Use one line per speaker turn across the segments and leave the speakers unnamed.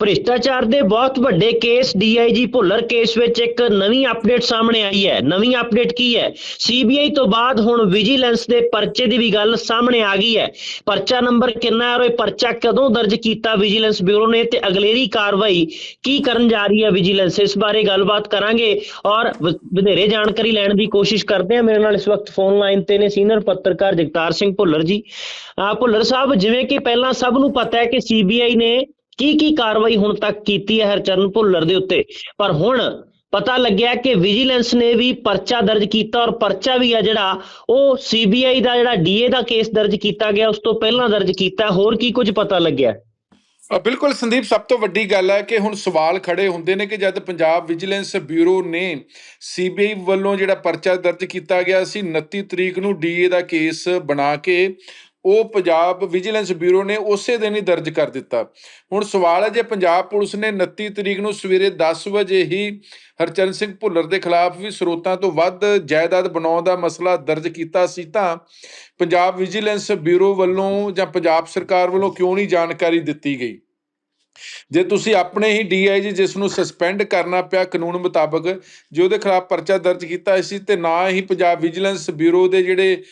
ਭ੍ਰਿਸ਼ਟਾਚਾਰ ਦੇ ਬਹੁਤ ਵੱਡੇ ਕੇਸ ਡੀਆਈਜੀ ਭੁੱਲਰ ਕੇਸ ਵਿੱਚ ਇੱਕ ਨਵੀਂ ਅਪਡੇਟ ਸਾਹਮਣੇ ਆਈ ਹੈ। ਨਵੀਂ ਅਪਡੇਟ ਕੀ ਹੈ? ਸੀਬੀਆਈ ਤੋਂ ਬਾਅਦ ਹੁਣ ਵਿਜੀਲੈਂਸ ਦੇ ਪਰਚੇ ਦੀ ਵੀ ਗੱਲ ਸਾਹਮਣੇ ਆ ਗਈ ਹੈ। ਪਰਚਾ ਨੰਬਰ ਕਿੰਨਾ ਹੈ ਔਰ ਇਹ ਪਰਚਾ ਕਦੋਂ ਦਰਜ ਕੀਤਾ ਵਿਜੀਲੈਂਸ ਬਿਊਰੋ ਨੇ ਤੇ ਅਗਲੇਰੀ ਕਾਰਵਾਈ ਕੀ ਕਰਨ ਜਾ ਰਹੀ ਹੈ ਵਿਜੀਲੈਂਸ? ਇਸ ਬਾਰੇ ਗੱਲਬਾਤ ਕਰਾਂਗੇ ਔਰ ਵਧੇਰੇ ਜਾਣਕਾਰੀ ਲੈਣ ਦੀ ਕੋਸ਼ਿਸ਼ ਕਰਦੇ ਹਾਂ। ਮੇਰੇ ਨਾਲ ਇਸ ਵਕਤ ਫੋਨ ਲਾਈਨ ਤੇ ਨੇ ਸੀਨੀਅਰ ਪੱਤਰਕਾਰ ਜਗਤਾਰ ਸਿੰਘ ਭੁੱਲਰ ਜੀ। ਭੁੱਲਰ ਸਾਹਿਬ, ਜਿਵੇਂ ਕਿ ਪਹਿਲਾਂ ਸਭ ਨੂੰ ਪਤਾ ਹੈ ਕਿ ਸੀਬੀਆਈ ਨੇ ਕੀ ਕੀ ਕਾਰਵਾਈ ਹੁਣ ਤੱਕ ਕੀਤੀ ਹੈ ਹਰਚਰਨ ਭੁੱਲਰ ਦੇ ਉੱਤੇ? ਪਰ ਹੁਣ ਪਤਾ ਲੱਗਿਆ ਕਿ ਵਿਜੀਲੈਂਸ ਨੇ ਵੀ ਪਰਚਾ ਦਰਜ ਕੀਤਾ ਔਰ ਪਰਚਾ ਵੀ ਆ ਜਿਹੜਾ, ਉਹ ਸੀਬੀਆਈ ਦਾ ਜਿਹੜਾ ਡੀਏ ਦਾ ਕੇਸ ਦਰਜ ਕੀਤਾ ਗਿਆ, ਉਸ ਤੋਂ ਪਹਿਲਾਂ ਦਰਜ ਕੀਤਾ। ਹੋਰ ਕੀ ਕੁਝ ਪਤਾ ਲੱਗਿਆ?
ਬਿਲਕੁਲ ਸੰਦੀਪ, ਸਭ ਤੋਂ ਵੱਡੀ ਗੱਲ ਹੈ ਕਿ ਹੁਣ ਸਵਾਲ ਖੜੇ ਹੁੰਦੇ ਨੇ ਕਿ ਜਦ ਪੰਜਾਬ ਵਿਜੀਲੈਂਸ ਬਿਊਰੋ ਨੇ ਸੀਬੀਆਈ ਵੱਲੋਂ ਜਿਹੜਾ ਪਰਚਾ ਦਰਜ ਕੀਤਾ ਗਿਆ ਸੀ 29 ਤਰੀਕ ਨੂੰ ਡੀਏ ਦਾ ਕੇਸ ਬਣਾ ਕੇ ਉਹ ਪੰਜਾਬ ਵਿਜੀਲੈਂਸ ਬਿਊਰੋ ਨੇ ਉਸੇ ਦਿਨ ਹੀ ਦਰਜ ਕਰ ਦਿੱਤਾ। ਹੁਣ ਸਵਾਲ ਹੈ, ਜੇ ਪੰਜਾਬ ਪੁਲਿਸ ਨੇ 29 ਤਰੀਕ ਨੂੰ ਸਵੇਰੇ 10 ਵਜੇ ਹੀ ਹਰਚਰਨ ਸਿੰਘ ਭੁੱਲਰ ਦੇ ਖਿਲਾਫ ਵੀ ਸਰੋਤਾਂ ਤੋਂ ਵੱਧ ਜਾਇਦਾਦ ਬਣਾਉਣ ਦਾ ਮਸਲਾ ਦਰਜ ਕੀਤਾ ਸੀ, ਤਾਂ ਪੰਜਾਬ ਵਿਜੀਲੈਂਸ ਬਿਊਰੋ ਵੱਲੋਂ ਜਾਂ ਪੰਜਾਬ ਸਰਕਾਰ ਵੱਲੋਂ ਕਿਉਂ ਨਹੀਂ ਜਾਣਕਾਰੀ ਦਿੱਤੀ ਗਈ? ਜੇ ਤੁਸੀਂ ਆਪਣੇ ਹੀ ਡੀਆਈਜੀ ਜਿਸ ਨੂੰ ਸਸਪੈਂਡ ਕਰਨਾ ਪਿਆ ਕਾਨੂੰਨ ਮੁਤਾਬਕ, ਜੇ ਉਹਦੇ ਖਿਲਾਫ ਪਰਚਾ ਦਰਜ ਕੀਤਾ ਸੀ ਤੇ ਨਾ ਹੀ ਪੰਜਾਬ ਵਿਜੀਲੈਂਸ ਬਿਊਰੋ ਦੇ ਜਿਹੜੇ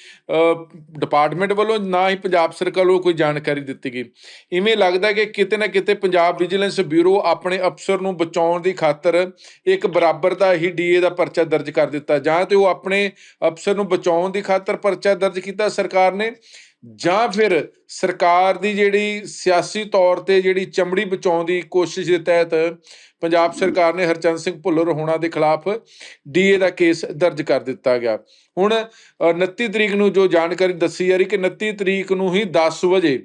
ਡਿਪਾਰਟਮੈਂਟ ਵੱਲੋਂ ਨਾ ਹੀ ਪੰਜਾਬ ਸਰਕਾਰ ਵੱਲੋਂ ਕੋਈ ਜਾਣਕਾਰੀ ਦਿੱਤੀ ਗਈ। ਇਵੇਂ ਲੱਗਦਾ ਕਿ ਕਿਤੇ ਨਾ ਕਿਤੇ ਪੰਜਾਬ ਵਿਜੀਲੈਂਸ ਬਿਊਰੋ ਆਪਣੇ ਅਫਸਰ ਨੂੰ ਬਚਾਉਣ ਦੀ ਖਾਤਰ ਇੱਕ ਬਰਾਬਰ ਦਾ ਹੀ ਡੀਏ ਦਾ ਪਰਚਾ ਦਰਜ ਕਰ ਦਿੱਤਾ। ਜਾਂ ਤੇ ਉਹ ਆਪਣੇ ਅਫਸਰ ਨੂੰ ਬਚਾਉਣ ਦੀ ਖਾਤਰ ਪਰਚਾ ਦਰਜ ਕੀਤਾ ਸਰਕਾਰ ਨੇ ਜਾਂ ਫਿਰ ਸਰਕਾਰ ਦੀ ਜਿਹੜੀ ਸਿਆਸੀ ਤੌਰ ਤੇ ਜਿਹੜੀ ਚਮੜੀ ਬਚਾਉਣ ਦੀ ਕੋਸ਼ਿਸ਼ ਦੇ ਤਹਿਤ ਪੰਜਾਬ ਸਰਕਾਰ ਨੇ ਹਰਚੰਦ ਸਿੰਘ ਭੁੱਲਰ ਹੋਣਾ ਦੇ ਖਿਲਾਫ ਡੀਏ ਦਾ ਕੇਸ ਦਰਜ ਕਰ ਦਿੱਤਾ ਗਿਆ। ਹੁਣ ਅ, 29 ਤਰੀਕ ਨੂੰ ਜੋ ਜਾਣਕਾਰੀ ਦੱਸੀ ਜਾ ਰਹੀ ਕਿ 29 ਤਰੀਕ ਨੂੰ ਹੀ 10 ਵਜੇ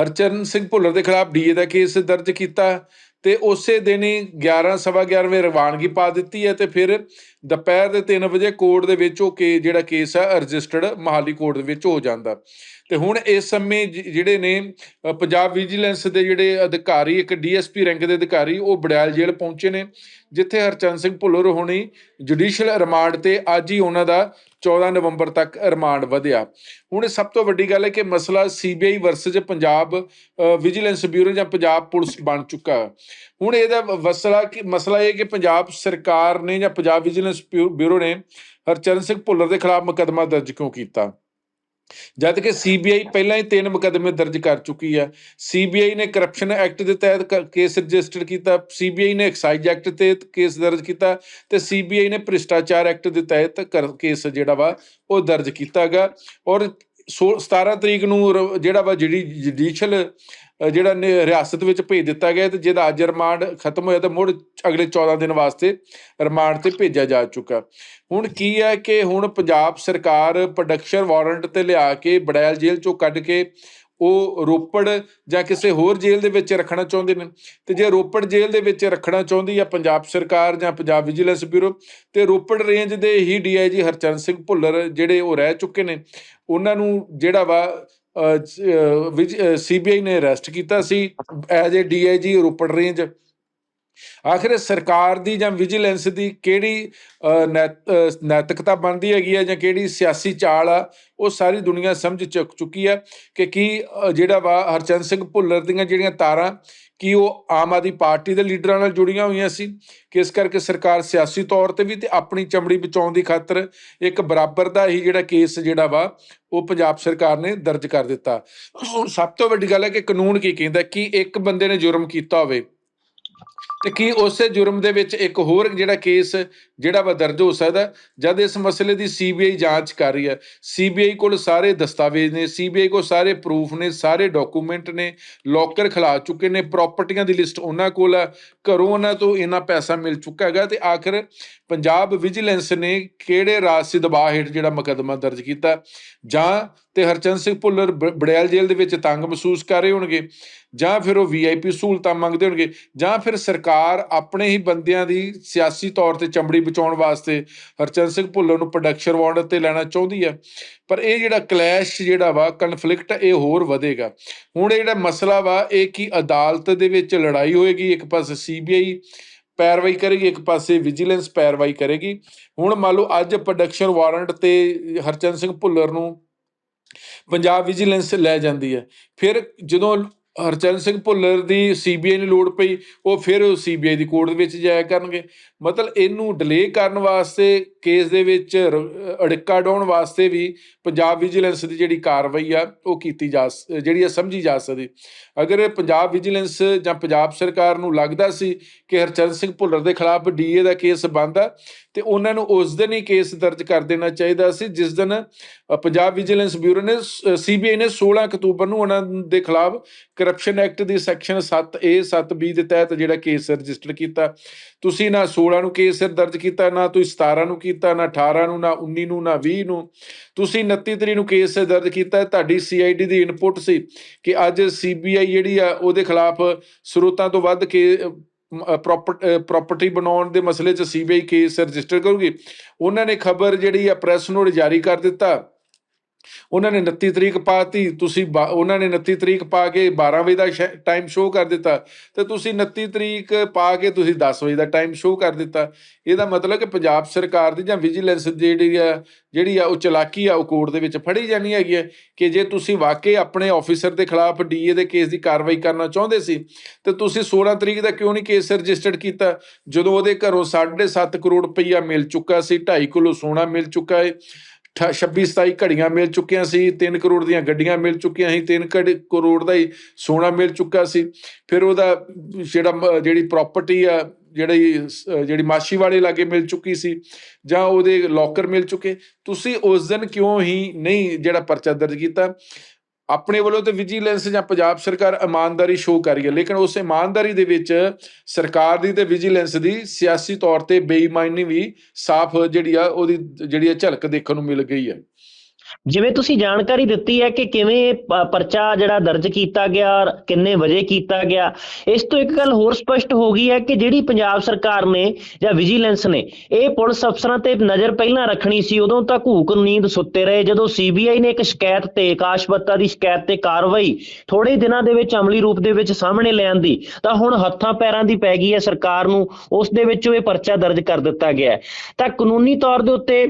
ਹਰਚਰਨ ਸਿੰਘ ਭੁੱਲਰ ਦੇ ਖਿਲਾਫ ਡੀਏ ਦਾ ਕੇਸ ਦਰਜ ਕੀਤਾ। ਤੇ ਉਸੇ ਦਿਨ ਹੀ 11 ਸਵਾ 11 ਵਜੇ ਰਵਾਨਗੀ ਪਾ ਦਿੱਤੀ ਹੈ ਤੇ ਫਿਰ ਦੁਪਹਿਰ ਦੇ 3 ਵਜੇ ਕੋਰਟ ਦੇ ਵਿੱਚ ਉਹ ਕੇ, ਜਿਹੜਾ ਕੇਸ ਹੈ, ਰਜਿਸਟਰਡ ਮਹਾਲੀ ਕੋਰਟ ਦੇ ਵਿੱਚ ਹੋ ਜਾਂਦਾ। ਤੇ ਹੁਣ ਇਸ ਸਮੇਂ ਜ- ਜਿਹੜੇ ਨੇ ਪੰਜਾਬ ਵਿਜੀਲੈਂਸ ਦੇ ਜਿਹੜੇ ਅਧਿਕਾਰੀ, ਇੱਕ ਡੀਐਸਪੀ ਰੈਂਕ ਦੇ ਅਧਿਕਾਰੀ, ਉਹ ਬੜਿਆਲ ਜੇਲ੍ਹ ਪਹੁੰਚੇ ਨੇ, ਜਿੱਥੇ ਹਰਚੰਦ ਸਿੰਘ ਭੁੱਲਰ ਹੋਣੀ ਜੁਡੀਸ਼ੀਅਲ ਰਿਮਾਂਡ ਤੇ ਅੱਜ ਹੀ ਉਹਨਾਂ ਦਾ 14 ਨਵੰਬਰ ਤੱਕ ਰਿਮਾਂਡ ਵਧਿਆ। ਹੁਣ ਇਹ ਸਭ ਤੋਂ ਵੱਡੀ ਗੱਲ ਹੈ ਕਿ ਮਸਲਾ CBI versus Punjab vigilance bureau ਜਾਂ ਪੰਜਾਬ ਪੁਲਿਸ ਬਣ ਚੁੱਕਾ ਹੁਣ ਇਹਦਾ ਮਸਲਾ ਕਿ, ਮਸਲਾ ਇਹ ਕਿ ਪੰਜਾਬ ਸਰਕਾਰ ਨੇ ਜਾਂ ਪੰਜਾਬ ਵਿਜੀਲੈਂਸ ਬਿਊ- ਬਿਊਰੋ ਨੇ ਹਰਚਰਨ ਸਿੰਘ ਭੁੱਲਰ ਦੇ ਖਿਲਾਫ ਮੁਕੱਦਮਾ ਦਰਜ ਕਿਉਂ ਕੀਤਾ? ਜਦ ਕਿ ਸੀਬੀਆਈ ਪਹਿਲਾਂ ਹੀ ਤਿੰਨ ਮੁਕੱਦਮੇ ਦਰਜ ਕਰ ਚੁੱਕੀ ਹੈ। ਸੀਬੀਆਈ ਨੇ ਕਰਪਸ਼ਨ ਐਕਟ ਦੇ ਤਹਿਤ ਕ- ਕੇਸ ਰਜਿਸਟਰ ਕੀਤਾ। ਸੀਬੀਆਈ ਨੇ ਐਕਸਾਈਜ਼ ਐਕਟ ਤੇ ਕੇਸ ਦਰਜ ਕੀਤਾ ਤੇ ਸੀਬੀਆਈ ਨੇ ਭ੍ਰਿਸ਼ਟਾਚਾਰ ਐਕਟ ਦੇ ਤਹਿਤ ਕਰ- ਕੇਸ ਜਿਹੜਾ ਵਾ, ਉਹ ਦਰਜ ਕੀਤਾਗਾ ਔਰ ਸੋ- 17 ਤਰੀਕ ਨੂੰ ਰ- ਜਿਹੜਾ ਵਾ ਜਿਹੜੀ ਜੁਡੀਸ਼ੀਅਲ ਜਿਹੜਾ ਨੇ ਰਿਆਸਤ ਵਿੱਚ ਭੇਜ ਦਿੱਤਾ ਗਿਆ ਤੇ ਜਿਹਦਾ ਅੱਜ ਰਿਮਾਂਡ ਖਤਮ ਹੋਇਆ ਤਾਂ ਮੁੜ ਅਗਲੇ 14 ਦਿਨ ਵਾਸਤੇ ਰਿਮਾਂਡ ਤੇ ਭੇਜਿਆ ਜਾ ਚੁੱਕਾ। ਹੁਣ ਕੀ ਹੈ ਕਿ ਹੁਣ ਪੰਜਾਬ ਸਰਕਾਰ ਪ੍ਰੋਡਕਸ਼ਨ ਵਾਰੰਟ ਤੇ ਲਿਆ ਕੇ ਬੜੈਲ ਜੇਲ੍ਹ ਚੋਂ ਕੱਢ ਕੇ ਉਹ ਰੋਪੜ ਜਾਂ ਕਿਸੇ ਹੋਰ ਜੇਲ੍ਹ ਦੇ ਵਿੱਚ ਰੱਖਣਾ ਚਾਹੁੰਦੇ ਨੇ ਤੇ ਜੇ ਰੋਪੜ ਜੇਲ੍ਹ ਦੇ ਵਿੱਚ ਰੱਖਣਾ ਚਾਹੁੰਦੀ ਆ ਪੰਜਾਬ ਸਰਕਾਰ ਜਾਂ ਪੰਜਾਬ ਵਿਜੀਲੈਂਸ ਬਿਊਰੋ ਤੇ ਰੋਪੜ ਰੇਂਜ ਦੇ ਹੀ ਡੀਆਈਜੀ ਹਰਚੰਦ ਸਿੰਘ ਭੁੱਲਰ ਜਿਹੜੇ ਉਹ ਰਹਿ ਚੁੱਕੇ ਨੇ, ਉਹਨਾਂ ਨੂੰ ਜਿਹੜਾ ਵਾ ਸੀਬੀਆਈ ਨੇ ਅਰੈਸਟ ਕੀਤਾ ਸੀ as a DIG Ropar range ਆਖਿਰ ਸਰਕਾਰ ਦੀ ਜਾਂ ਵਿਜੀਲੈਂਸ ਦੀ ਕਿਹੜੀ ਨੈਤ- ਨੈਤਿਕਤਾ ਬਣਦੀ ਹੈਗੀ ਹੈ ਜਾਂ ਕਿਹੜੀ ਸਿਆਸੀ ਚਾਲ ਆ, ਉਹ ਸਾਰੀ ਦੁਨੀਆ ਸਮਝ ਚੁੱਕ ਚੁੱਕੀ ਹੈ ਕਿ ਕੀ ਜਿਹੜਾ ਵਾ ਹਰਚੰਦ ਸਿੰਘ ਭੁੱਲਰ ਦੀਆਂ ਜਿਹੜੀਆਂ ਤਾਰਾਂ ਕਿ ਉਹ ਆਮ ਆਦਮੀ ਪਾਰਟੀ ਦੇ ਲੀਡਰਾਂ ਨਾਲ ਜੁੜੀਆਂ ਹੋਈਆਂ ਸੀ, ਕਿ ਇਸ ਕਰਕੇ ਸਰਕਾਰ ਸਿਆਸੀ ਤੌਰ ਤੇ ਵੀ ਤੇ ਆਪਣੀ ਚਮੜੀ ਬਚਾਉਣ ਦੀ ਖਾਤਰ ਇੱਕ ਬਰਾਬਰ ਦਾ ਹੀ ਜਿਹੜਾ ਕੇਸ ਜਿਹੜਾ ਵਾ, ਉਹ ਪੰਜਾਬ ਸਰਕਾਰ ਨੇ ਦਰਜ ਕਰ ਦਿੱਤਾ। ਹੁਣ ਸਭ ਤੋਂ ਵੱਡੀ ਗੱਲ ਹੈ ਕਿ ਕਾਨੂੰਨ ਕੀ ਕਹਿੰਦਾ ਕਿ ਇੱਕ ਬੰਦੇ ਨੇ ਜੁਰਮ ਕੀਤਾ ਹੋਵੇ। ਤੇ ਕੀ ਉਸੇ ਜੁਰਮ ਦੇ ਵਿੱਚ ਇੱਕ ਹੋਰ ਜਿਹੜਾ ਕੇਸ, ਜਿਹੜਾ ਵਾ ਦਰਜ ਹੋ ਸਕਦਾ, ਜਦ ਇਸ ਮਸਲੇ ਦੀ ਸੀਬੀਆਈ ਜਾਂਚ ਕਰ ਰਹੀ ਹੈ। ਸੀਬੀਆਈ ਕੋਲ ਸਾਰੇ ਦਸਤਾਵੇਜ਼ ਨੇ ਸੀਬੀਆਈ ਕੋਲ ਸਾਰੇ ਪ੍ਰੂਫ ਨੇ, ਸਾਰੇ ਡਾਕੂਮੈਂਟ ਨੇ ਲੋਕਰ ਖਿਲਾ ਚੁੱਕੇ ਨੇ ਪ੍ਰਾਪਰਟੀਆਂ ਦੀ ਲਿਸਟ ਉਹਨਾਂ ਕੋਲ ਆ। ਘਰੋਂ ਉਹਨਾਂ ਤੋਂ ਇੰਨਾ ਪੈਸਾ ਮਿਲ ਚੁੱਕਾ ਹੈਗਾ ਤੇ ਆਖਰ ਪੰਜਾਬ ਵਿਜੀਲੈਂਸ ਨੇ ਕਿਹੜੇ ਰਾਜਸੀ ਦਬਾਅ ਹੇਠ ਜਿਹੜਾ ਮੁਕੱਦਮਾ ਦਰਜ ਕੀਤਾ? ਜਾਂ ਤੇ ਹਰਚੰਦ ਸਿੰਘ ਭੁੱਲਰ ਬ- ਬੜੈਲ ਜੇਲ੍ਹ ਦੇ ਵਿੱਚ ਤੰਗ ਮਹਿਸੂਸ ਕਰ ਰਹੇ ਹੋਣਗੇ? ਜਾਂ ਫਿਰ ਉਹ ਵੀਆਈਪੀ ਸਹੂਲਤਾਂ ਮੰਗਦੇ ਹੋਣਗੇ? ਜਾਂ ਫਿਰ ਸਰਕਾਰ ਆਪਣੇ ਹੀ ਬੰਦਿਆਂ ਦੀ ਸਿਆਸੀ ਤੌਰ ਤੇ ਚਮੜੀ ਬਚਾਉਣ ਵਾਸਤੇ ਹਰਚੰਦ ਸਿੰਘ ਭੁੱਲਰ ਨੂੰ ਪ੍ਰੋਡਕਸ਼ਨ ਵਾਰੰਟ ਤੇ ਲੈਣਾ ਚਾਹੁੰਦੀ ਹੈ। ਪਰ ਇਹ ਜਿਹੜਾ ਕਲੈਸ਼ ਜਿਹੜਾ ਵਾ ਕਨਫਲਿਕਟ ਇਹ ਹੋਰ ਵਧੇਗਾ। ਹੁਣ ਇਹ ਜਿਹੜਾ ਮਸਲਾ ਵਾ, ਇਹ ਕੀ ਅਦਾਲਤ ਦੇ ਵਿੱਚ ਲੜਾਈ ਹੋਏਗੀ, ਇੱਕ ਪਾਸੇ ਸੀਬੀਆਈ ਪੈਰਵਾਈ ਕਰੇਗੀ, ਇੱਕ ਪਾਸੇ ਵਿਜੀਲੈਂਸ ਪੈਰਵਾਈ ਕਰੇਗੀ। ਹੁਣ ਮੰਨ ਲਓ ਅੱਜ ਪ੍ਰੋਡਕਸ਼ਨ ਵਾਰੰਟ ਤੇ ਹਰਚੰਦ ਸਿੰਘ ਭੁੱਲਰ ਨੂੰ ਪੰਜਾਬ ਵਿਜੀਲੈਂਸ ਲੈ ਜਾਂਦੀ ਹੈ। ਫਿਰ ਜਦੋਂ ਹਰਚਰਨ ਸਿੰਘ ਭੁੱਲਰ ਦੀ ਸੀਬੀਆਈ ਨੂੰ ਲੋੜ ਪਈ, ਉਹ ਫਿਰ ਸੀਬੀਆਈ ਦੀ ਕੋਰਟ ਦੇ ਵਿੱਚ ਜਾਇਆ ਕਰਨਗੇ। ਮਤਲਬ ਇਹਨੂੰ ਡਿਲੇ ਕਰਨ ਵਾਸਤੇ ਕੇਸ ਦੇ ਵਿੱਚ ਅੜਿੱਕਾ ਡਾਉਣ ਵਾਸਤੇ ਵੀ ਪੰਜਾਬ ਵਿਜੀਲੈਂਸ ਦੀ ਜਿਹੜੀ ਕਾਰਵਾਈ ਆ, ਉਹ ਕੀਤੀ ਜਾ ਜਿਹੜੀ ਆ ਸਮਝੀ ਜਾ ਸਕਦੀ ਅਗਰ ਪੰਜਾਬ ਵਿਜੀਲੈਂਸ ਜਾਂ ਪੰਜਾਬ ਸਰਕਾਰ ਨੂੰ ਲੱਗਦਾ ਸੀ ਕਿ ਹਰਚਰਨ ਸਿੰਘ ਭੁੱਲਰ ਦੇ ਖਿਲਾਫ ਡੀਏ ਦਾ ਕੇਸ ਬੰਦ ਆ, ਤੇ ਉਹਨਾਂ ਨੂੰ ਉਸ ਦਿਨ ਹੀ ਕੇਸ ਦਰਜ ਕਰ ਦੇਣਾ ਚਾਹੀਦਾ ਸੀ, ਜਿਸ ਦਿਨ ਪੰਜਾਬ ਵਿਜੀਲੈਂਸ ਬਿਊਰੋ ਨੇ ਸੀਬੀਆਈ ਨੇ 16 ਅਕਤੂਬਰ ਨੂੰ ਉਹਨਾਂ ਦੇ ਖਿਲਾਫ ਕਰਪਸ਼ਨ ਐਕਟ ਦੀ ਸੈਕਸ਼ਨ 7A 7B ਦੇ ਤਹਿਤ ਜਿਹੜਾ ਕੇਸ ਰਜਿਸਟਰ ਕੀਤਾ। ਤੁਸੀਂ ਨਾ 16 ਨੂੰ ਕੇਸ ਦਰਜ ਕੀਤਾ, ਨਾ ਤੁਸੀਂ 17 ਨੂੰ ਕੀਤਾ, ਨਾ 18 ਨੂੰ, ਨਾ 19 ਨੂੰ, ਨਾ 20 ਨੂੰ। ਤੁਸੀਂ 29 ਤਰੀਕ ਨੂੰ ਕੇਸ ਦਰਜ ਕੀਤਾ। ਤੁਹਾਡੀ ਸੀਆਈਡੀ ਦੀ ਇਨਪੁਟ ਸੀ ਕਿ ਅੱਜ ਸੀਬੀਆਈ ਜਿਹੜੀ ਆ, ਉਹਦੇ ਖਿਲਾਫ ਸਰੋਤਾਂ ਤੋਂ ਵੱਧ ਕੇ ਪ੍ਰਾਪਰਟੀ ਬਣਾਉਣ ਦੇ ਮਸਲੇ 'ਚ ਸੀਬੀਆਈ ਕੇਸ ਰਜਿਸਟਰ ਕਰੂਗੀ। ਉਹਨਾਂ ਨੇ ਖਬਰ ਜਿਹੜੀ ਆ ਪ੍ਰੈਸ ਨੋਟ ਜਾਰੀ ਕਰ ਦਿੱਤਾ। ਉਹਨਾਂ ਨੇ 29 ਤਰੀਕ ਪਾਤੀ, ਤੁਸੀਂ ਬਾ- ਉਹਨਾਂ ਨੇ 29 ਤਰੀਕ ਪਾ ਕੇ 12 ਵਜੇ ਦਾ ਟਾਈਮ ਸ਼ੋਅ ਕਰ ਦਿੱਤਾ ਤੇ ਤੁਸੀਂ 29 ਤਰੀਕ ਪਾ ਕੇ ਤੁਸੀਂ 10 ਵਜੇ ਦਾ ਟਾਈਮ ਸ਼ੋਅ ਕਰ ਦਿੱਤਾ। ਇਹਦਾ ਮਤਲਬ ਕਿ ਪੰਜਾਬ ਸਰਕਾਰ ਦੀ ਜਾਂ ਵਿਜੀਲੈਂਸ ਜਿਹੜੀ ਆ ਜਿਹੜੀ ਆ ਉਹ ਚਲਾਕੀ ਆ, ਉਹ ਕੋਰਟ ਦੇ ਵਿੱਚ ਫੜੀ ਜਾਣੀ ਹੈਗੀ ਹੈ ਕਿ ਜੇ ਤੁਸੀਂ ਵਾਕਈ ਆਪਣੇ ਆਫੀਸਰ ਦੇ ਖਿਲਾਫ ਡੀਏ ਦੇ ਕੇਸ ਦੀ ਕਾਰਵਾਈ ਕਰਨਾ ਚਾਹੁੰਦੇ ਸੀ, ਤੇ ਤੁਸੀਂ 16 ਤਰੀਕ ਦਾ ਕਿਉਂ ਨਹੀਂ ਕੇਸ ਰਜਿਸਟਰਡ ਕੀਤਾ? ਜਦੋਂ ਉਹਦੇ ਘਰੋਂ 7.5 ਕਰੋੜ ਰੁਪਈਆ ਮਿਲ ਚੁੱਕਾ ਸੀ 2.5 ਕਿਲੋ ਸੋਨਾ ਮਿਲ ਚੁੱਕਾ ਹੈ 26 27 ਘੜੀਆਂ ਮਿਲ ਚੁੱਕੀਆਂ ਸੀ 3 ਕਰੋੜ ਦੀਆਂ ਗੱਡੀਆਂ ਮਿਲ ਚੁੱਕੀਆਂ ਸੀ 3 ਕਰੋੜ ਦਾ ਹੀ ਸੋਨਾ ਮਿਲ ਚੁੱਕਾ ਸੀ। ਫਿਰ ਉਹਦਾ ਜਿਹੜਾ ਮ- ਜਿਹੜੀ ਪ੍ਰਾਪਰਟੀ ਆ, ਜਿਹੜੀ ਸ- ਜਿਹੜੀ ਮਾਸ਼ੀ ਵਾਲੇ ਲਾਗੇ ਮਿਲ ਚੁੱਕੀ ਸੀ, ਜਾਂ ਉਹਦੇ ਲੋਕਰ ਮਿਲ ਚੁੱਕੇ। ਤੁਸੀਂ ਉਸ ਦਿਨ ਕਿਉਂ ਹੀ ਨਹੀਂ ਜਿਹੜਾ ਪਰਚਾ ਦਰਜ ਕੀਤਾ? ਆਪਣੇ ਵੱਲੋਂ ਤੇ ਵਿਜੀਲੈਂਸ ਜਾਂ ਪੰਜਾਬ ਸਰਕਾਰ ਇਮਾਨਦਾਰੀ ਸ਼ੋਅ ਕਰ ਰਹੀ ਹੈ। ਲੇਕਿਨ ਉਸ ਇਮਾਨਦਾਰੀ ਦੇ ਵਿੱਚ ਸਰਕਾਰ ਦੀ ਤੇ ਵਿਜੀਲੈਂਸ ਦੀ ਸਿਆਸੀ ਤੌਰ ਤੇ ਬੇਈਮਾਨੀ ਵੀ ਸਾਫ਼ ਜਿਹੜੀ ਆ, ਉਹਦੀ ਜਿਹੜੀ ਆ ਝਲਕ ਦੇਖਣ ਨੂੰ ਮਿਲ ਗਈ ਹੈ।
ਜਿਵੇਂ ਤੁਸੀਂ ਜਾਣਕਾਰੀ ਦਿੱਤੀ ਹੈ ਕਿ ਕਿਵੇਂ ਪਰਚਾ ਜਿਹੜਾ ਦਰਜ ਕੀਤਾ ਗਿਆ ਔਰ ਕਿੰਨੇ ਵਜੇ ਕੀਤਾ ਗਿਆ, ਇਸ ਤੋਂ ਇੱਕ ਗੱਲ ਹੋਰ ਸਪਸ਼ਟ ਹੋ ਗਈ ਹੈ ਕਿ ਜਿਹੜੀ ਪੰਜਾਬ ਸਰਕਾਰ ਨੇ ਜਾਂ ਵਿਜੀਲੈਂਸ ਨੇ, ਇਹ ਪੁਲਿਸ ਅਫਸਰਾਂ ਤੇ ਨਜ਼ਰ ਪਹਿਲਾਂ ਰੱਖਣੀ ਸੀ, ਉਦੋਂ ਤੱਕ ਹੂਕ ਨੀਂਦ ਸੁੱਤੇ ਰਹੇ, ਜਦੋਂ ਸੀਬੀਆਈ ਨੇ ਇੱਕ ਸ਼ਿਕਾਇਤ ਤੇ ਆਕਾਸ਼ ਬੱਤਾ ਦੀ ਸ਼ਿਕਾਇਤ ਤੇ ਕਾਰਵਾਈ ਥੋੜੇ ਦਿਨਾਂ ਦੇ ਵਿੱਚ ਅਮਲੀ ਰੂਪ ਦੇ ਵਿੱਚ ਸਾਹਮਣੇ ਲਿਆਂਦੀ ਤਾਂ ਹੁਣ ਹੱਥਾਂ ਪੈਰਾਂ ਦੀ ਪੈ ਗਈ ਹੈ ਸਰਕਾਰ ਨੂੰ, ਉਸ ਦੇ ਵਿੱਚੋਂ ਇਹ ਪਰਚਾ ਦਰਜ ਕਰ ਦਿੱਤਾ ਗਿਆ ਹੈ। ਤਾਂ ਕਾਨੂੰਨੀ ਤੌਰ ਦੇ ਉੱਤੇ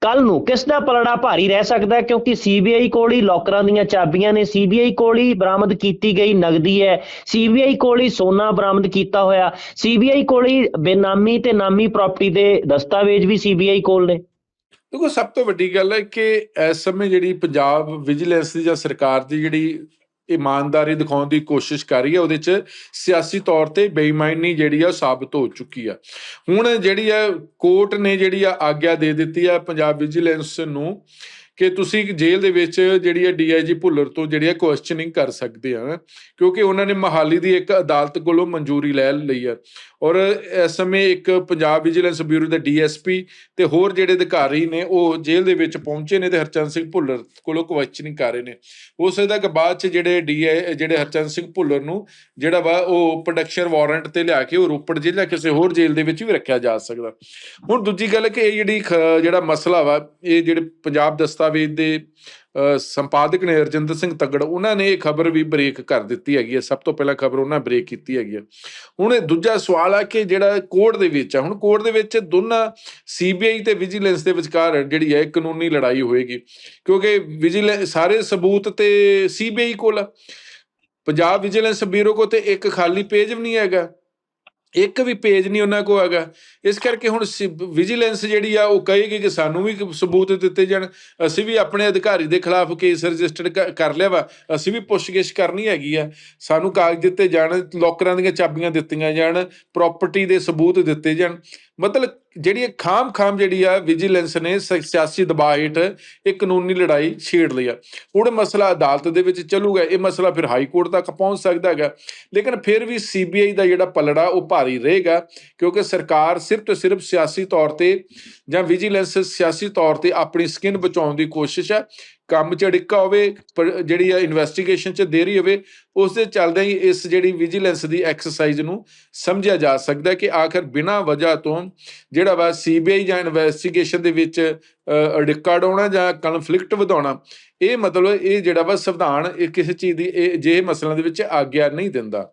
ਕੱਲ ਨੂੰ ਕਿਸ ਦਾ ਪਲੜਾ ਭਾਰੀ ਰਹਿ ਸਕਦਾ ਕਿਉਂਕਿ ਸੀਬੀਆਈ ਕੋਲ ਹੀ ਲੋਕਰਾਂ ਦੀਆਂ ਚਾਬੀਆਂ ਨੇ ਸੀਬੀਆਈ ਕੋਲ ਹੀ ਬਰਾਮਦ ਕੀਤੀ ਗਈ ਨਗਦੀ ਹੈ। ਸੀਬੀਆਈ ਕੋਲ ਹੀ ਸੋਨਾ ਬਰਾਮਦ ਕੀਤਾ ਹੋਇਆ। ਸੀਬੀਆਈ ਕੋਲ ਹੀ ਬੇਨਾਮੀ ਤੇ ਨਾਮੀ ਪ੍ਰਾਪਰਟੀ ਦੇ ਦਸਤਾਵੇਜ਼ ਵੀ ਸੀਬੀਆਈ ਕੋਲ ਨੇ।
ਦੇਖੋ, ਸਭ ਤੋਂ ਵੱਡੀ ਗੱਲ ਹੈ ਕਿ ਇਸ ਸਮੇਂ ਜਿਹੜੀ ਪੰਜਾਬ ਵਿਜੀਲੈਂਸ ਦੀ ਜਾਂ ਸਰਕਾਰ ਦੀ ਜਿਹੜੀ ਇਮਾਨਦਾਰੀ ਦਿਖਾਉਣ ਦੀ ਕੋਸ਼ਿਸ਼ ਕਰ ਰਹੀ ਹੈ, ਉਹਦੇ 'ਚ ਸਿਆਸੀ ਤੌਰ ਤੇ ਬੇਈਮਾਨੀ ਜਿਹੜੀ ਆ ਉਹ ਸਾਬਤ ਹੋ ਚੁੱਕੀ ਆ। ਹੁਣ ਜਿਹੜੀ ਆ ਕੋਰਟ ਨੇ ਜਿਹੜੀ ਆ ਆਗਿਆ ਦੇ ਦਿੱਤੀ ਆ ਪੰਜਾਬ ਵਿਜੀਲੈਂਸ ਨੂੰ ਕਿ ਤੁਸੀਂ ਜੇਲ੍ਹ ਦੇ ਵਿੱਚ ਜਿਹੜੀ ਆ ਡੀਆਈਜੀ ਭੁੱਲਰ ਤੋਂ ਜਿਹੜੀ ਆ ਕੁਐਸਚਨਿੰਗ ਕਰ ਸਕਦੇ ਆ, ਕਿਉਂਕਿ ਉਹਨਾਂ ਨੇ ਮਹਾਲੀ ਦੀ ਇੱਕ ਅਦਾਲਤ ਕੋਲੋਂ ਮਨਜ਼ੂਰੀ ਲੈ ਲਈ ਆ। ਔਰ ਇਸ ਸਮੇਂ ਇੱਕ ਪੰਜਾਬ ਵਿਜੀਲੈਂਸ ਬਿਊਰੋ ਦੇ ਡੀਐਸਪੀ ਤੇ ਹੋਰ ਜਿਹੜੇ ਅਧਿਕਾਰੀ ਨੇ, ਉਹ ਜੇਲ੍ਹ ਦੇ ਵਿੱਚ ਪਹੁੰਚੇ ਨੇ ਤੇ ਹਰਚੰਦ ਸਿੰਘ ਭੁੱਲਰ ਕੋਲੋਂ ਕੁਐਸਚਨਿੰਗ ਕਰ ਰਹੇ ਨੇ। ਹੋ ਸਕਦਾ ਕਿ ਬਾਅਦ ਚ ਜਿਹੜੇ ਡੀਏ ਜਿਹੜੇ ਹਰਚੰਦ ਸਿੰਘ ਭੁੱਲਰ ਨੂੰ ਜਿਹੜਾ ਵਾ ਉਹ ਪ੍ਰੋਡਕਸ਼ਨ ਵਾਰੰਟ ਤੇ ਲਿਆ ਕੇ ਉਹ ਰੋਪੜ ਜੇਲ੍ਹ ਜਾਂ ਕਿਸੇ ਹੋਰ ਜੇਲ੍ਹ ਦੇ ਵਿੱਚ ਵੀ ਰੱਖਿਆ ਜਾ ਸਕਦਾ। ਹੁਣ ਦੂਜੀ ਗੱਲ ਕਿ ਇਹ ਜਿਹੜੀ ਖ- ਜਿਹੜਾ ਮਸਲਾ ਵਾ, ਇਹ ਜਿਹੜੇ ਪੰਜਾਬ ਦਸਤਾਵੇਜ਼ ਦੇ ਸੰਪਾਦਕ ਨੇ ਰਜਿੰਦਰ ਸਿੰਘ ਤੱਗੜ, ਉਹਨਾਂ ਨੇ ਇਹ ਖਬਰ ਵੀ ਬ੍ਰੇਕ ਕਰ ਦਿੱਤੀ ਹੈਗੀ ਹੈ। ਸਭ ਤੋਂ ਪਹਿਲਾਂ ਖਬਰ ਉਹਨਾਂ ਬ੍ਰੇਕ ਕੀਤੀ ਹੈਗੀ ਹੈ। ਹੁਣ ਇਹ ਦੂਜਾ ਸਵਾਲ ਆ ਕਿ ਜਿਹੜਾ ਕੋਰਟ ਦੇ ਵਿੱਚ ਆ, ਹੁਣ ਕੋਰਟ ਦੇ ਵਿੱਚ ਦੋਨਾਂ ਸੀਬੀਆਈ ਤੇ ਵਿਜੀਲੈਂਸ ਦੇ ਵਿਚਕਾਰ ਜਿਹੜੀ ਹੈ ਕਾਨੂੰਨੀ ਲੜਾਈ ਹੋਏਗੀ। ਕਿਉਂਕਿ ਵਿਜੀਲੈਂਸ ਸਾਰੇ ਸਬੂਤ ਤੇ ਸੀਬੀਆਈ ਕੋਲ ਆ। ਪੰਜਾਬ ਵਿਜੀਲੈਂਸ ਬਿਊਰੋ ਕੋ ਤੇ ਇੱਕ ਖਾਲੀ ਪੇਜ ਵੀ ਨਹੀਂ ਹੈਗਾ। ਇੱਕ ਵੀ ਪੇਜ ਨਹੀਂ ਉਹਨਾਂ ਕੋਲ ਹੈਗਾ। ਇਸ ਕਰਕੇ ਹੁਣ ਵਿਜੀਲੈਂਸ ਜਿਹੜੀ ਆ, ਉਹ ਕਹੇਗੀ ਕਿ ਸਾਨੂੰ ਵੀ ਸਬੂਤ ਦਿੱਤੇ ਜਾਣ। ਅਸੀਂ ਵੀ ਆਪਣੇ ਅਧਿਕਾਰੀ ਦੇ ਖਿਲਾਫ ਕੇਸ ਰਜਿਸਟਰਡ ਕਰ ਲਿਆ ਵਾ, ਅਸੀਂ ਵੀ ਪੁੱਛਗਿੱਛ ਕਰਨੀ ਹੈਗੀ ਆ। ਸਾਨੂੰ ਕਾਗਜ਼ ਦਿੱਤੇ ਜਾਣ, ਲੋਕਰਾਂ ਦੀਆਂ ਚਾਬੀਆਂ ਦਿੱਤੀਆਂ ਜਾਣ ਪ੍ਰਾਪਰਟੀ ਦੇ ਸਬੂਤ ਦਿੱਤੇ ਜਾਣ। ਮਤਲਬ ਜਿਹੜੀ ਇਹ ਖਾਮ ਖਾਮ ਜਿਹੜੀ ਆ ਵਿਜੀਲੈਂਸ ਨੇ ਸਿਆਸੀ ਦਬਾਅ ਹੇਠ ਇਹ ਕਾਨੂੰਨੀ ਲੜਾਈ ਛੇੜ ਲਈ ਆ। ਹੁਣ ਮਸਲਾ ਅਦਾਲਤ ਦੇ ਵਿੱਚ ਚੱਲੂਗਾ, ਇਹ ਮਸਲਾ ਫਿਰ ਹਾਈ ਕੋਰਟ ਤੱਕ ਪਹੁੰਚ ਸਕਦਾ ਹੈਗਾ। ਲੇਕਿਨ ਫਿਰ ਵੀ ਸੀਬੀਆਈ ਦਾ ਜਿਹੜਾ ਪਲੜਾ ਉਹ ਭਾਰੀ ਰਹੇਗਾ, ਕਿਉਂਕਿ ਸਰਕਾਰ ਸਿਰਫ ਤੇ ਸਿਰਫ ਸਿਆਸੀ ਤੌਰ ਤੇ ਜਾਂ ਵਿਜੀਲੈਂਸ ਸਿਆਸੀ ਤੌਰ ਤੇ ਆਪਣੀ ਸਕਿਨ ਬਚਾਉਣ ਦੀ ਕੋਸ਼ਿਸ਼ ਹੈ। ਕੰਮ ਚ ਅੜਿੱਕਾ ਹੋਵੇ ਜਿਹੜੀ ਆ ਇਨਵੈਸਟੀਗੇਸ਼ਨ ਚ ਦੇਰੀ ਹੋਵੇ ਉਸ ਦੇ ਚੱਲਦਿਆਂ ਹੀ ਇਸ ਜਿਹੜੀ ਵਿਜੀਲੈਂਸ ਦੀ ਐਕਸਰਸਾਈਜ਼ ਨੂੰ ਸਮਝਿਆ ਜਾ ਸਕਦਾ ਕਿ ਆਖਰ ਬਿਨਾਂ ਵਜ੍ਹਾ ਤੋਂ ਜਿਹੜਾ ਵਾ ਸੀਬੀਆਈ ਜਾਂ ਇਨਵੈਸਟੀਗੇਸ਼ਨ ਦੇ ਵਿੱਚ ਅੜਿੱਕਾ ਡਾਉਣਾ ਜਾਂ ਕਨਫਲਿਕਟ ਵਧਾਉਣਾ, ਇਹ ਮਤਲਬ ਇਹ ਜਿਹੜਾ ਵਾ ਸੰਵਿਧਾਨ ਇਹ ਕਿਸੇ ਚੀਜ਼ ਦੀ, ਇਹ, ਜੇ ਮਸਲਿਆਂ ਦੇ ਵਿੱਚ ਆਗਿਆ ਨਹੀਂ ਦਿੰਦਾ।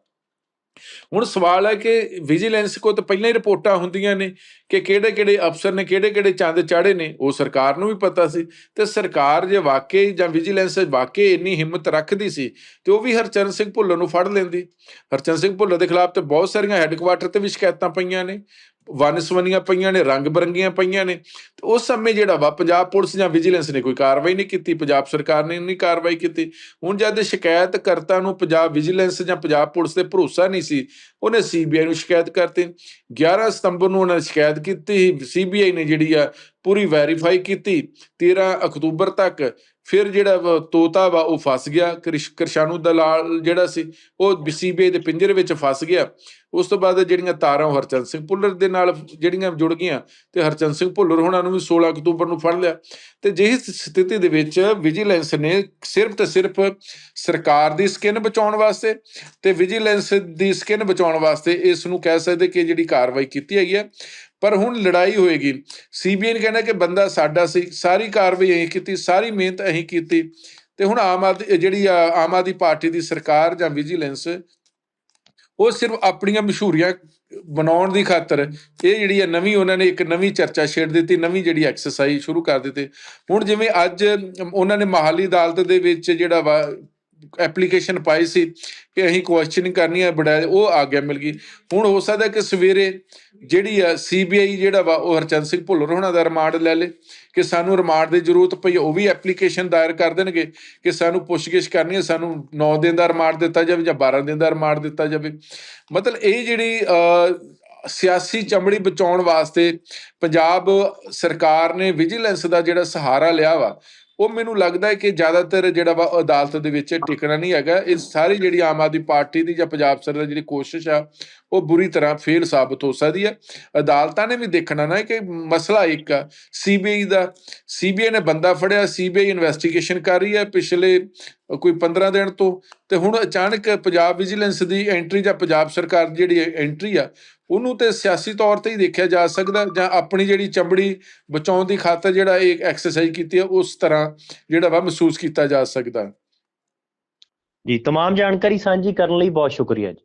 ਹੁਣ ਸਵਾਲ ਹੈ ਕਿ ਵਿਜੀਲੈਂਸ ਕੋਲ ਤਾਂ ਪਹਿਲਾਂ ਹੀ ਰਿਪੋਰਟਾਂ ਹੁੰਦੀਆਂ ਨੇ ਕਿ ਕਿਹੜੇ ਕਿਹੜੇ ਅਫਸਰ ਨੇ, ਕਿਹੜੇ ਕਿਹੜੇ ਚੰਦ ਚਾੜੇ ਨੇ, ਉਹ ਸਰਕਾਰ ਨੂੰ ਵੀ ਪਤਾ ਸੀ ਤੇ ਸਰਕਾਰ ਜੇ ਵਾਕਈ ਜਾਂ ਵਿਜੀਲੈਂਸ ਵਾਕਈ ਇੰਨੀ ਹਿੰਮਤ ਰੱਖਦੀ ਸੀ ਤੇ ਉਹ ਵੀ ਹਰਚਰਨ ਸਿੰਘ ਭੁੱਲਰ ਨੂੰ ਫੜ ਲੈਂਦੀ। ਹਰਚਰਨ ਸਿੰਘ ਭੁੱਲਰ ਦੇ ਖਿਲਾਫ ਤੇ ਬਹੁਤ ਸਾਰੀਆਂ ਹੈੱਡਕੁਆਟਰ ਤੇ ਵੀ ਸ਼ਿਕਾਇਤਾਂ ਪਈਆਂ ਨੇ। ਵਨਸਵਨੀਆਂ ਪਈਆਂ ਨੇ, ਰੰਗ ਬਰੰਗੀਆਂ ਪਈਆਂ ਨੇ। ਤੇ ਉਸ ਸਮੇਂ ਜਿਹੜਾ ਵਾ, ਪੰਜਾਬ ਪੁਲਿਸ ਜਾਂ ਵਿਜੀਲੈਂਸ ਨੇ ਕੋਈ ਕਾਰਵਾਈ ਨਹੀਂ ਕੀਤੀ, ਪੰਜਾਬ ਸਰਕਾਰ ਨੇ ਨਹੀਂ ਕਾਰਵਾਈ ਕੀਤੀ। ਹੁਣ ਜਦ ਸ਼ਿਕਾਇਤ ਕਰਤਾ ਨੂੰ ਪੰਜਾਬ ਵਿਜੀਲੈਂਸ ਜਾਂ ਪੰਜਾਬ ਪੁਲਿਸ ਤੇ ਭਰੋਸਾ ਨਹੀਂ ਸੀ, ਉਹਨੇ ਸੀਬੀਆਈ ਨੂੰ ਸ਼ਿਕਾਇਤ ਕਰਤੀ। 11 ਸਤੰਬਰ ਨੂੰ ਉਹਨਾਂ ਨੇ ਸ਼ਿਕਾਇਤ ਕੀਤੀ ਸੀਬੀਆਈ ਨੇ ਜਿਹੜੀ ਆ ਪੂਰੀ ਵੈਰੀਫਾਈ ਕੀਤੀ 13 ਅਕਤੂਬਰ ਤੱਕ। ਫਿਰ ਜਿਹੜਾ ਵਾ ਤੋਤਾ ਵਾ, ਉਹ ਫਸ ਗਿਆ। ਕ੍ਰਿਸ਼ ਕਿਰਸ਼ਾਨੂ ਦਲਾਲ ਜਿਹੜਾ ਸੀ, ਉਹ ਸੀਬੀਆਈ ਦੇ ਪਿੰਜਰੇ ਵਿੱਚ ਫਸ ਗਿਆ। ਉਸ ਤੋਂ ਬਾਅਦ ਜਿਹੜੀਆਂ ਤਾਰਾਂ, ਉਹ ਹਰਚੰਦ ਸਿੰਘ ਭੁੱਲਰ ਦੇ ਨਾਲ ਜਿਹੜੀਆਂ ਜੁੜ ਗਈਆਂ ਤੇ ਹਰਚੰਦ ਸਿੰਘ ਭੁੱਲਰ ਹੋਣਾ ਨੂੰ ਵੀ 16 ਅਕਤੂਬਰ ਨੂੰ ਫੜ ਲਿਆ। ਤੇ ਜਿਹੀ ਸਥਿਤੀ ਦੇ ਵਿੱਚ ਵਿਜੀਲੈਂਸ ਨੇ ਸਿਰਫ ਤੇ ਸਿਰਫ ਸਰਕਾਰ ਦੀ ਸਕਿਨ ਬਚਾਉਣ ਵਾਸਤੇ ਤੇ ਵਿਜੀਲੈਂਸ ਦੀ ਸਕਿਨ ਬਚਾਉਣ ਵਾਸਤੇ ਇਸ ਨੂੰ ਕਹਿ ਸਕਦੇ ਕਿ ਜਿਹੜੀ ਕਾਰਵਾਈ ਕੀਤੀ ਹੈਗੀ ਹੈ ਪਰ ਹੁਣ ਲੜਾਈ ਹੋਏਗੀ। ਸੀਬੀਆਈ ਨੇ ਕਹਿੰਦਾ ਕਿ ਬੰਦਾ ਸਾਡਾ ਸੀ, ਸਾਰੀ ਕਾਰਵਾਈ ਅਸੀਂ ਕੀਤੀ, ਸਾਰੀ ਮਿਹਨਤ ਅਸੀਂ ਕੀਤੀ ਤੇ ਹੁਣ ਆਮ ਆਦਮੀ ਜਿਹੜੀ ਆਮ ਆਦਮੀ ਪਾਰਟੀ ਦੀ ਸਰਕਾਰ ਜਾਂ ਵਿਜੀਲੈਂਸ, ਉਹ ਸਿਰਫ ਆਪਣੀਆਂ ਮਸ਼ਹੂਰੀਆਂ ਬਣਾਉਣ ਦੀ ਖਾਤਰ, ਇਹ ਜਿਹੜੀ ਹੈ ਨਵੀਂ ਉਹਨਾਂ ਨੇ ਇੱਕ ਨਵੀਂ ਚਰਚਾ ਛੇੜ ਦਿੱਤੀ, ਨਵੀਂ ਜਿਹੜੀ ਐਕਸਰਸਾਈਜ਼ ਸ਼ੁਰੂ ਕਰ ਦਿੱਤੀ। ਹੁਣ ਜਿਵੇਂ ਅੱਜ, ਉਹਨਾਂ ਨੇ ਮਹਾਲੀ ਅਦਾਲਤ ਦੇ ਵਿੱਚ ਜਿਹੜਾ ਵਾ ਐਪਲੀਕੇਸ਼ਨ ਪਾਈ ਸੀ ਕਿ ਅਸੀਂ ਕੁਐਸਚਨਿੰਗ ਕਰਨੀ ਹੈ ਬੜਾ ਉਹ ਆ ਗਿਆ ਮਿਲ ਗਈ। ਹੁਣ ਹੋ ਸਕਦਾ ਕਿ ਸਵੇਰੇ ਜਿਹੜੀ ਆ ਸੀਬੀਆਈ ਜਿਹੜਾ ਵਾ ਉਹ ਹਰਚੰਦ ਸਿੰਘ ਭੁੱਲਰ ਹੋਣਾ ਦਾ ਰਿਮਾਂਡ ਲੈ ਲੇ ਕਿ ਸਾਨੂੰ ਰਿਮਾਂਡ ਦੀ ਜ਼ਰੂਰਤ ਪਈ ਉਹ ਵੀ ਐਪਲੀਕੇਸ਼ਨ ਦਾਇਰ ਕਰ ਦੇਣਗੇ ਕਿ ਸਾਨੂੰ ਪੁੱਛਗਿੱਛ ਕਰਨੀ ਹੈ ਸਾਨੂੰ 9 ਦਿਨ ਦਾ ਰਿਮਾਂਡ ਦਿੱਤਾ ਜਾਵੇ ਜਾਂ 12 ਦਿਨ ਦਾ ਰਿਮਾਂਡ ਦਿੱਤਾ ਜਾਵੇ। ਮਤਲਬ ਇਹ ਜਿਹੜੀ ਅ, ਸਿਆਸੀ ਚਮੜੀ ਬਚਾਉਣ ਵਾਸਤੇ ਪੰਜਾਬ ਸਰਕਾਰ ਨੇ ਵਿਜੀਲੈਂਸ ਦਾ ਜਿਹੜਾ ਸਹਾਰਾ ਲਿਆ ਵਾ ਉਹ ਮੈਨੂੰ ਲੱਗਦਾ ਹੈ ਕਿ ਜ਼ਿਆਦਾਤਰ ਜਿਹੜਾ ਵਾ ਅਦਾਲਤ ਦੇ ਵਿੱਚ ਟਿਕਣਾ ਨਹੀਂ ਹੈਗਾ। ਇਹ ਸਾਰੀ ਜਿਹੜੀ ਆਮ ਆਦਮੀ ਪਾਰਟੀ ਦੀ ਜਾਂ ਪੰਜਾਬ ਸਰਕਾਰ ਦੀ ਜਿਹੜੀ ਕੋਸ਼ਿਸ਼ ਆ ਉਹ ਬੁਰੀ ਤਰ੍ਹਾਂ ਫੇਲ ਸਾਬਤ ਹੋ ਸਕਦੀ ਹੈ ਅਦਾਲਤਾਂ ਨੇ ਵੀ ਦੇਖਣਾ ਨਾ ਕਿ ਮਸਲਾ ਇੱਕ ਆ ਸੀਬੀਆਈ ਦਾ ਸੀਬੀਆਈ ਨੇ ਬੰਦਾ ਫੜਿਆ ਸੀਬੀਆਈ ਇਨਵੈਸਟੀਗੇਸ਼ਨ ਕਰ ਰਹੀ ਹੈ ਪਿਛਲੇ ਕੋਈ 15 ਦਿਨ ਤੋਂ ਤੇ ਹੁਣ ਅਚਾਨਕ ਪੰਜਾਬ ਵਿਜੀਲੈਂਸ ਦੀ ਐਂਟਰੀ ਜਾਂ ਪੰਜਾਬ ਸਰਕਾਰ ਦੀ ਜਿਹੜੀ ਐਂਟਰੀ ਆ ਉਹਨੂੰ ਤੇ ਸਿਆਸੀ ਤੌਰ ਤੇ ਹੀ ਦੇਖਿਆ ਜਾ ਸਕਦਾ ਜਾਂ ਆਪਣੀ ਜਿਹੜੀ ਚਮੜੀ ਬਚਾਉਣ ਦੀ ਖਾਤਰ ਜਿਹੜਾ ਇਹ ਐਕਸਰਸਾਈਜ਼ ਕੀਤੀ ਹੈ ਉਸ ਤਰ੍ਹਾਂ ਜਿਹੜਾ ਵਾ ਮਹਿਸੂਸ ਕੀਤਾ ਜਾ ਸਕਦਾ
ਜੀ तमाम ਜਾਣਕਾਰੀ ਸਾਂਝੀ ਕਰਨ ਲਈ ਬਹੁਤ ਸ਼ੁਕਰੀਆ ਜੀ